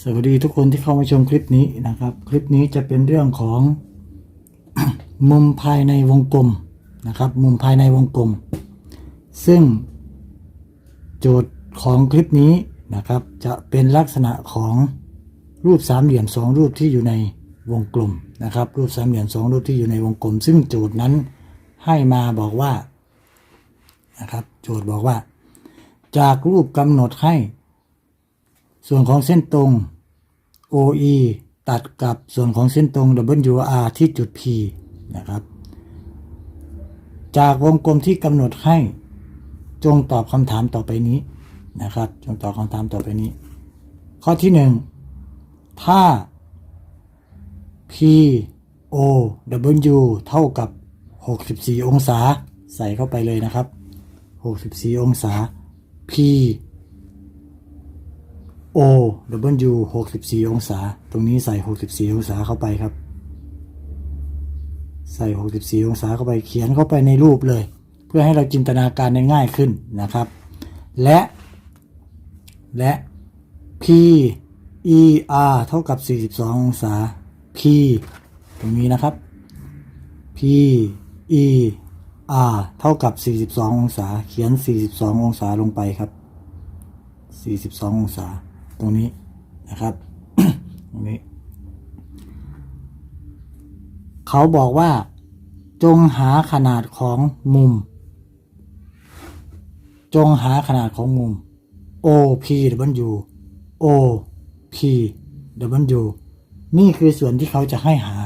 สวัสดีทุกคนที่เข้ามาชมคลิปนี้นะครับ คลิปนี้จะเป็นเรื่องของ มุมภายในวงกลมนะครับ มุมภายในวงกลม ซึ่ง โจทย์ของคลิปนี้นะครับ จะเป็นลักษณะของรูปสามเหลี่ยมสองรูปที่อยู่ในวงกลมนะครับ รูปสามเหลี่ยมสองรูปที่อยู่ในวงกลม ซึ่งโจทย์นั้นให้มาบอกว่านะครับ โจทย์บอกว่า จากรูปกำหนดให้ ส่วนของเส้นตรง OE ตัดกับส่วนของเส้นตรง WR ที่จุด P นะครับ จากวงกลมที่กำหนดให้จงตอบคำถามต่อไปนี้นะครับ จงตอบคำถามต่อไปนี้ ข้อที่หนึ่งถ้า P O W เท่ากับ 64 องศา ใส่เข้าไปเลยนะครับ 64 องศา P O W 64 องศา ตรงนี้ใส่ 64 องศาเข้าไปครับ ใส่ 64 องศาเข้าไปเขียนเข้าไปในรูปเลย เพื่อให้เราจินตนาการได้ง่ายขึ้นนะครับ และ และ P E R เท่ากับ 42 องศา P ตรงนี้นะครับ P E R เท่ากับ 42 องศา เขียน 42 องศาลงไปครับ 42 องศา ตรงนี้นะครับตรงนี้ เขาบอกว่า จงหาขนาดของมุม จงหาขนาดของมุม O P W O P W นี่คือส่วนที่เขาจะให้หา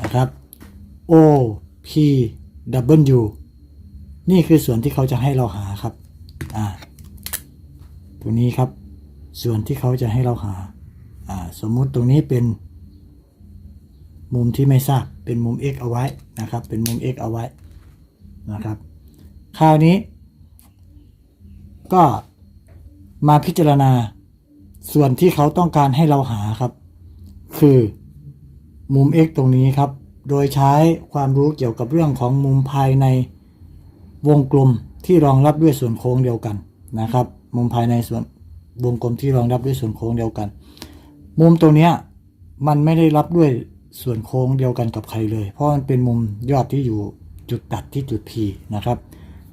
นะครับ O P W นี่คือส่วนที่เขาจะให้เราหาครับ อ่า ตัวนี้ครับ ส่วนที่เขาจะให้เราหาสมมุติตรงนี้เป็นมุมที่ไม่ทราบเป็นมุม x เอาไว้นะครับ เป็นมุม x เอาไว้นะครับ คราวนี้ ก็มาพิจารณาส่วนที่เขาต้องการให้เราหาครับ คือมุม x ตรงนี้ครับ โดยใช้ความรู้เกี่ยวกับเรื่องของมุมภายในวงกลมที่รองรับด้วยส่วนโค้งเดียวกันนะครับ มุมภายในส่วน วงกลมที่รองรับด้วยส่วนโค้งเดียวกัน มุมตรงเนี้ยมันไม่ได้รับด้วยส่วนโค้งเดียวกันกับใครเลย เพราะมันเป็นมุมยอดที่อยู่จุดตัดที่จุด P นะครับ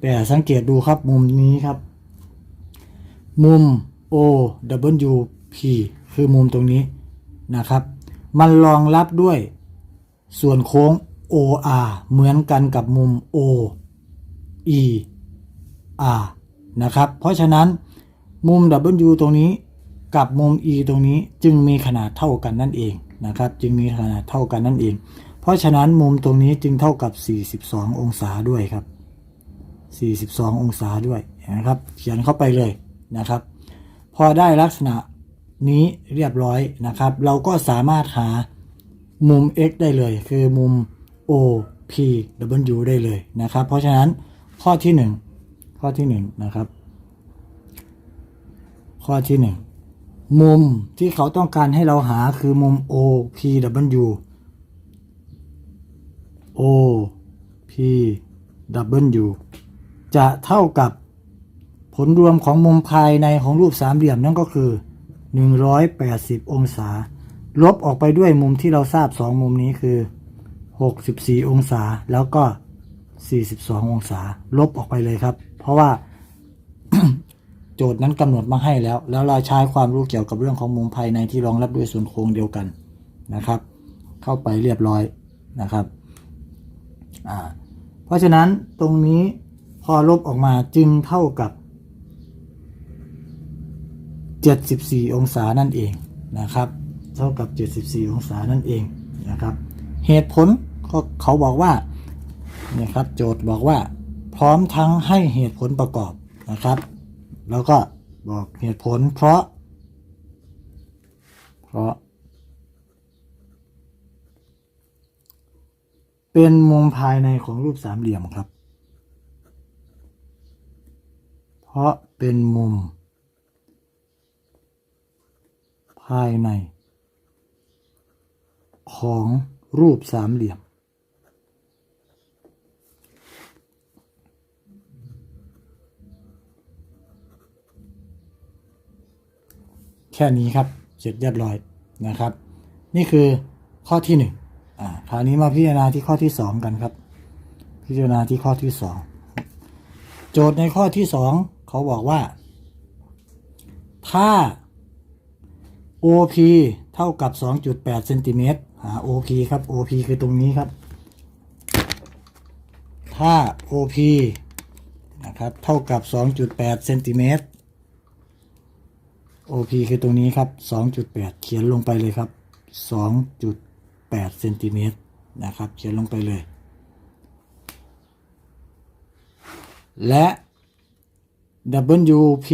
แต่สังเกตดูครับมุมนี้ครับ มุม O W P คือมุมตรงนี้นะครับ มันรองรับด้วยส่วนโค้ง O R เหมือนกันกับมุม O E R นะครับ เพราะฉะนั้น มุม W ตรงนี้กับมุม E ตรงนี้จึงมีขนาดเท่ากันนั่นเองนะครับ จึงมีขนาดเท่ากันนั่นเอง เพราะฉะนั้นมุมตรงนี้จึงเท่ากับ 42 องศาด้วยครับ 42 องศาด้วยนะครับ เขียนเข้าไปเลยนะครับ พอได้ลักษณะนี้เรียบร้อยนะครับ เราก็สามารถหามุม x ได้เลย คือมุม o p w ได้เลยนะครับ เพราะฉะนั้นข้อที่ 1 ข้อที่ 1 นะครับ ข้อที่1มุมที่เขาต้องการให้เราหาคือมุม o p w o p w จะเท่ากับผลรวมของมุมภายในของรูปสามเหลี่ยมนั่นก็คือ 180 องศา ลบออกไปด้วยมุมที่เราทราบสองมุมนี้คือ 64 องศาแล้วก็ 42 องศา ลบออกไปเลยครับ เพราะว่า โจทย์นั้นกำหนดมาให้แล้ว แล้วเราใช้ความรู้เกี่ยวกับเรื่องของมุมภายในที่รองรับด้วยส่วนโค้งเดียวกันนะครับ เข้าไปเรียบร้อยนะครับเพราะฉะนั้นตรงนี้พอลบออกมาจึงเท่ากับ 74 องศานั่นเองนะครับ เท่ากับ 74 องศานั่นเองนะครับ เหตุผลก็เขาบอกว่าเนี่ยครับโจทย์บอกว่า พร้อมทั้งให้เหตุผลประกอบนะครับ แล้วก็บอกเหตุผลเพราะ เพราะ เป็นมุมภายในของรูปสามเหลี่ยมครับ เพราะเป็นมุม ภายใน ของรูปสามเหลี่ยม แค่นี้ครับ เสร็จเรียบร้อยนะครับ นี่คือข้อที่หนึ่งอ่าคราวนี้มาพิจารณาที่ข้อที่สองกันครับ พิจารณาที่ข้อที่สองโจทย์ในข้อที่สองเขาบอกว่า ถ้า OP เท่ากับ 2.8เซนติเมตรหา OP ครับ OP คือตรงนี้ครับ ถ้า OP นะครับ เท่ากับ 2.8เซนติเมตร OP คือตรงนี้ครับ 2.8 เขียนลงไปเลยครับ 2.8เซนติเมตรนะครับ เขียนลงไปเลย และ WP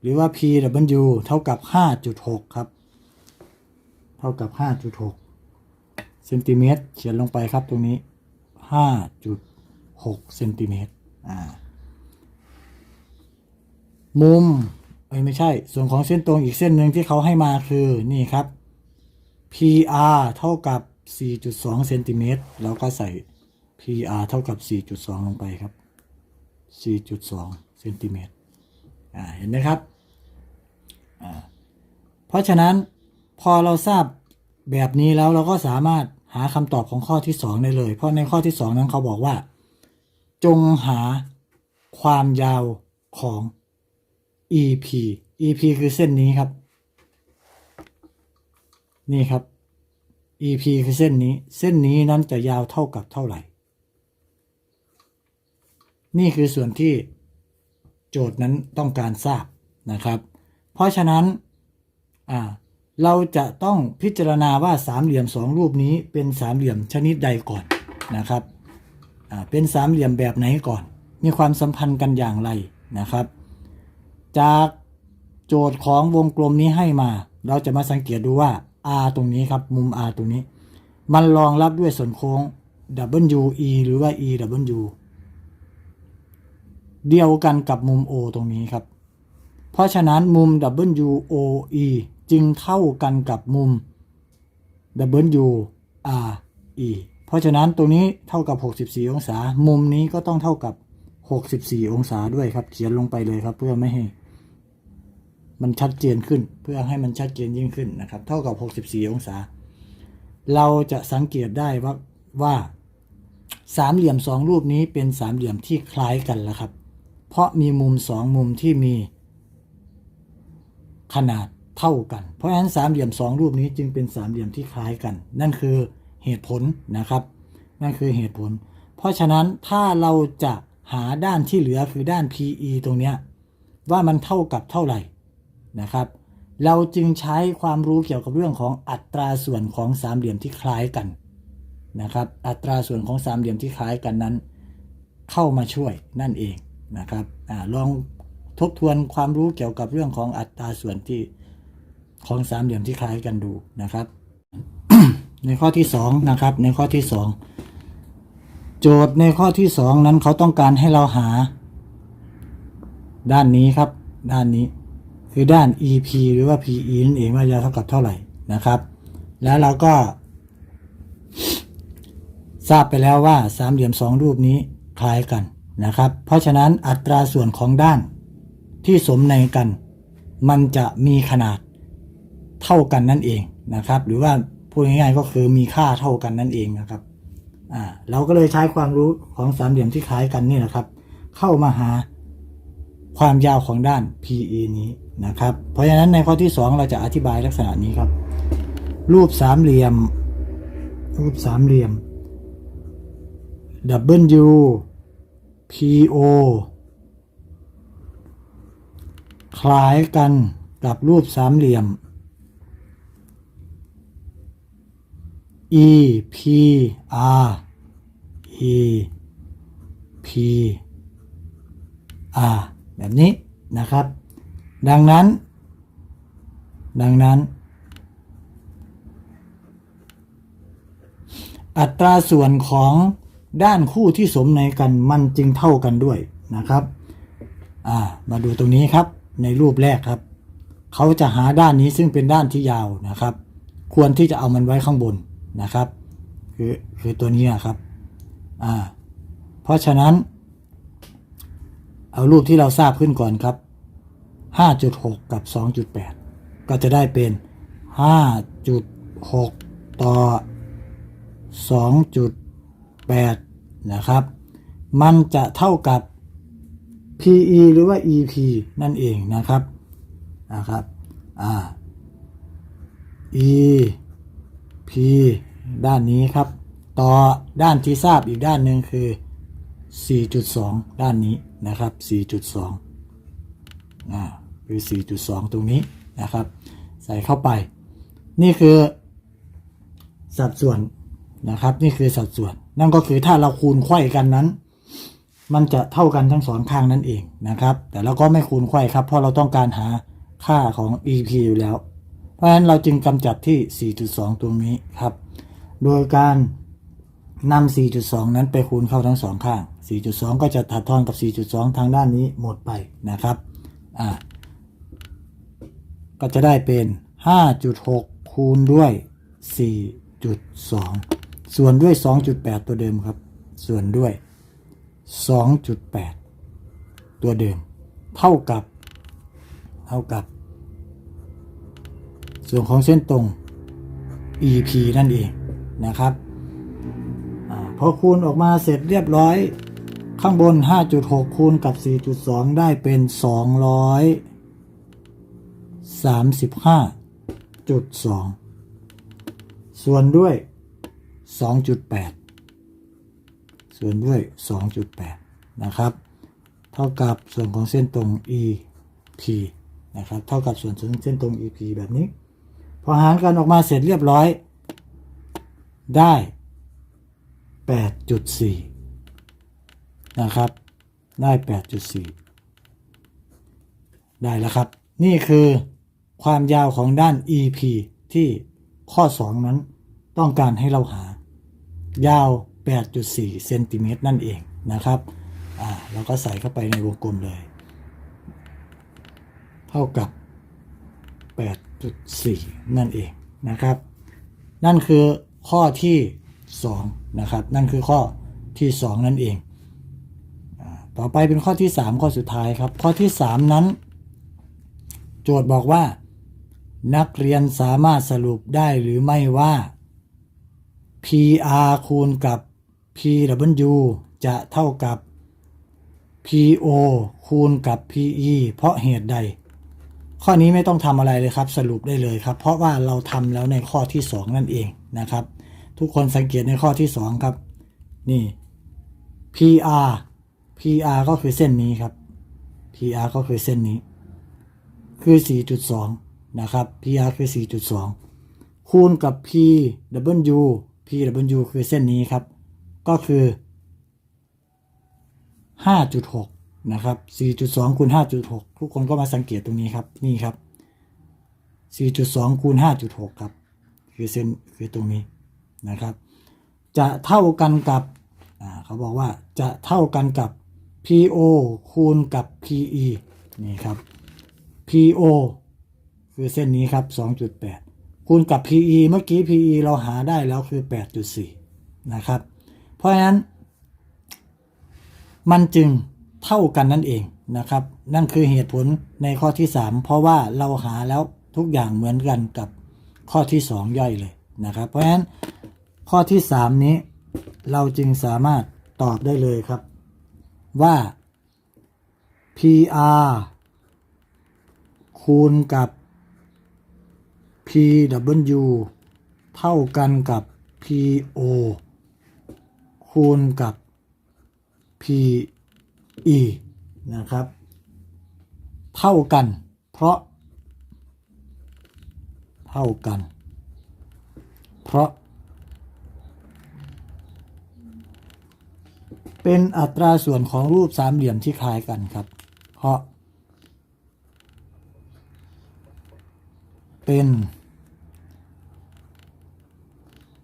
หรือว่า PW เท่ากับ 5.6 ครับ เท่ากับ 5.6เซนติเมตร เขียนลงไปครับตรงนี้ 5.6เซนติเมตร อ่า มุม ไม่ใช่ ส่วนของเส้นตรงอีกเส้นหนึ่งที่เขาให้มาคือนี่ครับ PR เท่ากับ 4.2เซนติเมตรแล้วก็ใส่ PR เท่ากับ 4.2 ลงไปครับ 4.2เซนติเมตรอ่าเห็นไหมครับอ่าเพราะฉะนั้นพอเราทราบแบบนี้แล้วเราก็สามารถหาคำตอบของข้อที่ 2 ได้เลย เพราะในข้อที่ 2 นั้นเขาบอกว่า จงหาความยาวของ EP EP คือเส้นนี้ครับ นี่ครับ EP คือเส้นนี้ เส้นนี้นั้นจะยาวเท่ากับเท่าไหร่ นี่คือส่วนที่โจทย์นั้นต้องการทราบนะครับ เพราะฉะนั้นเราจะต้องพิจารณาว่าสามเหลี่ยมสองรูปนี้เป็นสามเหลี่ยมชนิดใดก่อนนะครับเป็นสามเหลี่ยมแบบไหนก่อน มีความสัมพันธ์กันอย่างไรนะครับ จากโจทย์ของวงกลมนี้ให้มา เราจะมาสังเกตดูว่า R ตรงนี้ครับ มุม R ตรงนี้ มันรองรับด้วยส่วนโค้ง WE หรือว่า EW เดียวกันกับมุม O ตรงนี้ครับ เพราะฉะนั้นมุม WOE จึงเท่ากันกับมุม WRE เพราะฉะนั้นตรงนี้เท่ากับ 64 องศา มุมนี้ก็ต้องเท่ากับ 64 องศาด้วยครับ เขียนลงไปเลยครับเพื่อไม่ให้ มันชัดเจนขึ้น เพื่อให้มันชัดเจนยิ่งขึ้นนะครับ เท่ากับ 64 องศา เราจะสังเกตได้ว่าว่าสามเหลี่ยมสองรูปนี้เป็นสามเหลี่ยมที่คล้ายกันแล้วครับ เพราะมีมุมสองมุมที่มี ขนาดเท่ากัน เพราะฉะนั้นสามเหลี่ยมสองรูปนี้จึงเป็นสามเหลี่ยมที่คล้ายกัน นั่นคือเหตุผลนะครับ นั่นคือเหตุผล เพราะฉะนั้นถ้าเราจะหาด้านที่เหลือคือด้าน PE ตรงเนี้ยว่ามันเท่ากับเท่าไหร่ นะครับ เราจึงใช้ความรู้เกี่ยวกับเรื่องของอัตราส่วนของสามเหลี่ยมที่คล้ายกันนะครับ อัตราส่วนของสามเหลี่ยมที่คล้ายกันนั้น เข้ามาช่วยนั่นเองนะครับอลองทบทวนความรู้เกี่ยวกับเรื่องของอัตราส่วนที่ของสามเหลี่ยมที่คล้ายกันดูนะครับ ในข้อที่สองนะครับในข้อที่สองโจทย์ในข้อที่สองนั้นเขาต้องการให้เราหา ด้านนี้ครับ ด้านนี้ คือด้าน EP หรือว่า PE นั่นเองว่ายาวเท่ากับเท่าไหร่นะครับ แล้วเราก็ ทราบไปแล้วว่าสามเหลี่ยมสองรูปนี้คล้ายกันนะครับ เพราะฉะนั้นอัตราส่วนของด้านที่สมในกัน มันจะมีขนาดเท่ากันนั่นเองนะครับ หรือว่าพูดง่ายๆก็คือมีค่าเท่ากันนั่นเองนะครับอ่าเราก็เลยใช้ความรู้ของสามเหลี่ยมที่คล้ายกันนี่นะครับ เข้ามาหาความยาวของด้าน PE นี้ นะครับ เพราะฉะนั้นในข้อที่ 2 เราจะอธิบายลักษณะนี้ครับ รูปสามเหลี่ยม รูปสามเหลี่ยม W P O คล้ายกันกับรูปสามเหลี่ยม E P R E P R แบบนี้นะครับ ดังนั้น ดังนั้น อัตราส่วนของด้านคู่ที่สมในกันมันจึงเท่ากันด้วยนะครับมาดูตรงนี้ครับในรูปแรกครับ เขาจะหาด้านนี้ซึ่งเป็นด้านที่ยาวนะครับ ควรที่จะเอามันไว้ข้างบนนะครับ คือคือตัวนี้ครับอ่าเพราะฉะนั้น เอารูปที่เราทราบขึ้นก่อนครับ 5.6 กับ 2.8 ก็จะได้เป็น 5.6 ต่อ 2.8 นะครับ มันจะเท่ากับ PE หรือว่า EP นั่นเองนะครับนะครับอ่า EP ด้านนี้ครับ ต่อด้านที่ทราบอีกด้านหนึ่งคือ 4.2 ด้านนี้นะครับ 4.2อ่า คือ 4.2 ตรงนี้นะครับ ใส่เข้าไป นี่คือสัดส่วนนะครับ นี่คือสัดส่วน นั่นก็คือถ้าเราคูณไขว้กันนั้น มันจะเท่ากันทั้งสองข้างนั่นเองนะครับ แต่เราก็ไม่คูณไขว้ครับ เพราะเราต้องการหาค่าของ EP อยู่แล้ว เพราะฉะนั้นเราจึงกำจัดที่ 4.2 ตรงนี้ครับ โดยการนำ 4.2 นั้นไปคูณเข้าทั้งสองข้าง 4.2 ก็จะถัดทอนกับ 4.2 ทางด้านนี้หมดไปนะครับ อ่า ก็จะได้เป็น 5.6 คูณด้วย 4.2 ส่วนด้วย 2.8 ตัวเดิมครับ ส่วนด้วย 2.8 ตัวเดิม เท่ากับ เท่ากับ ส่วนของเส้นตรง EP นั่นเองนะครับอพอคูณออกมาเสร็จเรียบร้อย ข้างบน 5.6 คูณกับ 4.2 ได้เป็น 200 35.2 ส่วนด้วย 2.8 ส่วนด้วย 2.8 นะครับ เท่ากับส่วนของเส้นตรง EP นะครับ เท่ากับส่วนของเส้นตรง EP แบบนี้ พอหารกันออกมาเสร็จเรียบร้อย ได้ 8.4 นะครับ ได้ 8.4 ได้แล้วครับ นี่คือความยาวของด้าน EP ที่ข้อ 2 นั้นต้องการให้เราหา ยาว 8.4 เซนติเมตรนั่นเองนะครับ อ่าเราก็ใส่เข้าไปในวงกลมเลย เท่ากับ 8.4 นั่นเองนะครับ นั่นคือข้อที่ 2 นะครับ นั่นคือข้อที่ 2 นั่นเอง ต่อไปเป็นข้อที่ 3 ข้อสุดท้ายครับ ข้อที่ 3 นั้น โจทย์บอกว่า นักเรียนสามารถสรุปได้หรือไม่ว่า PR คูณกับ PW จะเท่ากับ PO คูณกับ PE เพราะเหตุใด ข้อนี้ไม่ต้องทำอะไรเลยครับ สรุปได้เลยครับ เพราะว่าเราทำแล้วในข้อที่ 2 นั่นเองนะครับ ทุกคนสังเกตในข้อที่ 2 ครับ นี่ PR PR ก็คือเส้นนี้ครับ PR ก็คือเส้นนี้ คือ 4.2 นะครับ PR คือ 4.2 คูณกับ PW PW คือเส้นนี้ครับ ก็คือ 5.6 นะครับ 4.2 คูณ 5.6 ทุกคนก็มาสังเกตตรงนี้ครับ นี่ครับ 4.2 คูณ 5.6 ครับ คือเส้นคือตรงนี้นะครับ จะเท่ากันกับเขาบอกว่าจะเท่ากันกับ PO คูณกับ PE นี่ครับ PO คือเส้นนี้ครับ 2.8 คูณกับ PE เมื่อกี้ PE เราหาได้แล้วคือ 8.4 นะครับ เพราะฉะนั้น มันจึงเท่ากันนั่นเองนะครับ นั่นคือเหตุผลในข้อที่ 3 เพราะว่าเราหาแล้วทุกอย่างเหมือนกันกับข้อที่ 2 ย่อยเลยนะครับ เพราะฉะนั้นข้อที่ 3 นี้เราจึงสามารถตอบได้เลยครับว่า PR คูณกับ PW เท่ากันกับ PO คูณกับ PE นะครับ เท่ากัน เพราะ เท่ากัน เพราะ เป็นอัตราส่วนของรูปสามเหลี่ยมที่คล้ายกันครับ เพราะ เป็น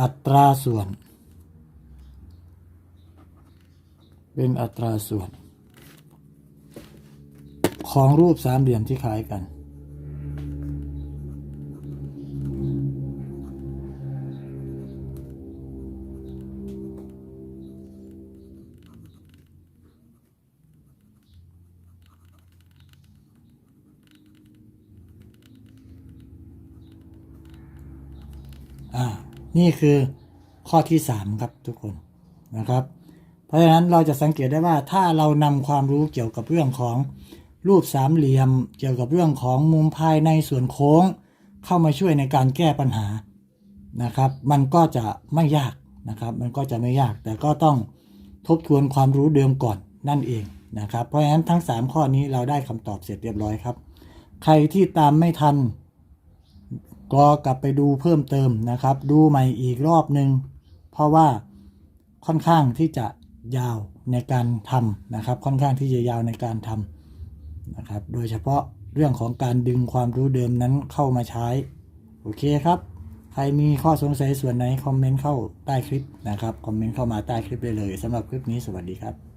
อัตราส่วน เป็นอัตราส่วน ของรูปสามเหลี่ยมที่คล้ายกัน อ่านี่คือข้อที่สามครับทุกคนนะครับ เพราะฉะนั้นเราจะสังเกตได้ว่าถ้าเรานำความรู้เกี่ยวกับเรื่องของรูปสามเหลี่ยม เกี่ยวกับเรื่องของมุมภายในส่วนโค้ง เข้ามาช่วยในการแก้ปัญหานะครับ มันก็จะไม่ยากนะครับ มันก็จะไม่ยากแต่ก็ต้องทบทวนความรู้เดิมก่อนนั่นเองนะครับ เพราะฉะนั้นทั้ง 3 ข้อนี้เราได้คำตอบเสร็จเรียบร้อยครับ ใครที่ตามไม่ทัน ก็กลับไปดูเพิ่มเติมนะครับ ดูใหม่อีกรอบหนึ่งเพราะว่าค่อนข้างที่จะยาวในการทำนะครับ ค่อนข้างที่จะยาวในการทำนะครับ โดยเฉพาะเรื่องของการดึงความรู้เดิมนั้นเข้ามาใช้ โอเคครับ ใครมีข้อสงสัยส่วนไหน คอมเมนต์เข้าใต้คลิปนะครับ คอมเมนต์เข้ามาใต้คลิปได้เลยสำหรับคลิปนี้สวัสดีครับ